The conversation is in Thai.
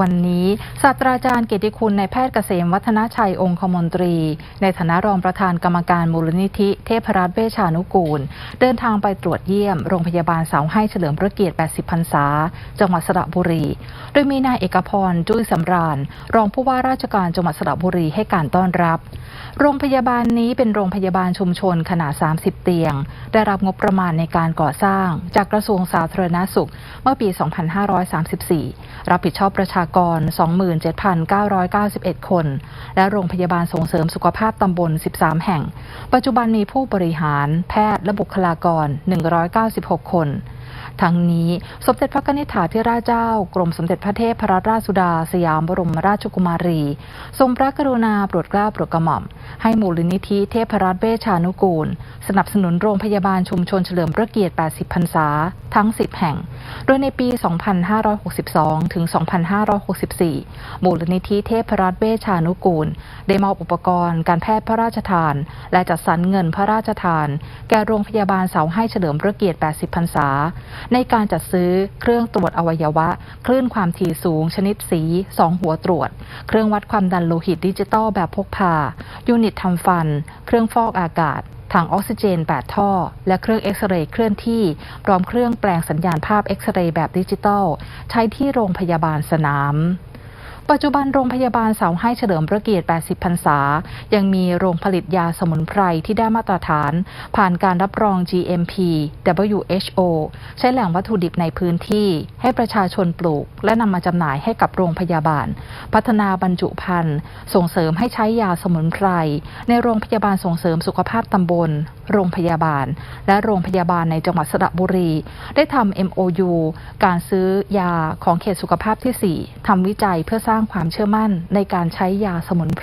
วันนี้ศาสตราจารย์เกียรติคุณนายแพทย์เกษมวัฒนชัยองคมนตรี ในฐานะรองประธานกรรมการมูลนิธิ เทพรัตน์เวชานุกูล เดินทางไปตรวจเยี่ยมโรงพยาบาลเสาให้เฉลิมพระเกียรติ 80 พรรษา จังหวัดสระบุรี โดยมีนายเอกพรจุ้ยสำราญ รองผู้ว่าราชการจังหวัดสระบุรีให้การต้อนรับ โรงพยาบาลนี้เป็นโรงพยาบาลชุมชนขนาด 30 เตียง ได้รับงบประมาณในการก่อสร้าง จากกระทรวงสาธารณสุข เมื่อปี 2534 รับผิดชอบประชากร 27,991 คน และโรงพยาบาลส่งเสริมสุขภาพตำบล 13 แห่ง ปัจจุบันมีผู้บริหาร แพทย์และบุคลากร 196 คนทั้งนี้สมเด็จพระนิธิถาธิราชเจ้า กรมสมเด็จพระเทพรัตนราชสุดา สยามบรมราชกุมารี ทรงพระกรุณาโปรดเกล้าโปรดกระหม่อม ให้มูลนิธิเทพรัตน์เวชานุกูล สนับสนุนโรงพยาบาลชุมชนเฉลิมพระเกียรติ 80 พรรษา ทั้ง 10 แห่ง โดยในปี 2562 ถึง 2564 มูลนิธิเทพรัตน์เวชานุกูล ได้มอบอุปกรณ์การแพทย์พระราชทาน และจัดสรรเงินพระราชทาน แก่โรงพยาบาลเสาให้เฉลิมพระเกียรติ 80 พรรษา ในการจัดซื้อเครื่องตรวจอวัยวะ คลื่นความถี่สูง ชนิดสี 2 หัวตรวจ เครื่องวัดความดันโลหิตดิจิตอลแบบพกพา ยูนิตทำฟัน เครื่องฟอกอากาศถังออกซิเจน 8 ท่อ และเครื่องเอ็กซเรย์เคลื่อนที่พร้อมเครื่องแปลงสัญญาณภาพอ็กซเรย์แบบดิจิตอลใช้ที่โรงพยาบาลสนาม ปัจจุบันโรงพยาบาลเสาให้เฉลิมพระเกียรติ 80 พรรษา ยังมีโรงผลิตยาสมุนไพรที่ได้มาตรฐาน ผ่านการรับรอง GMP WHO ใช้แหล่งวัตถุดิบในพื้นที่ ให้ประชาชนปลูก และนำมาจำหน่ายให้กับโรงพยาบาล พัฒนาบรรจุภัณฑ์ส่งเสริมให้ใช้ยาสมุนไพรในโรงพยาบาลส่งเสริมสุขภาพตำบล โรงพยาบาล และโรงพยาบาลในจังหวัดสระบุรี ได้ทำ MOU การซื้อยาของเขตสุขภาพที่ 4ทำวิจัยเพื่อสร้างความเชื่อมั่นในการใช้ยาสมุนไพร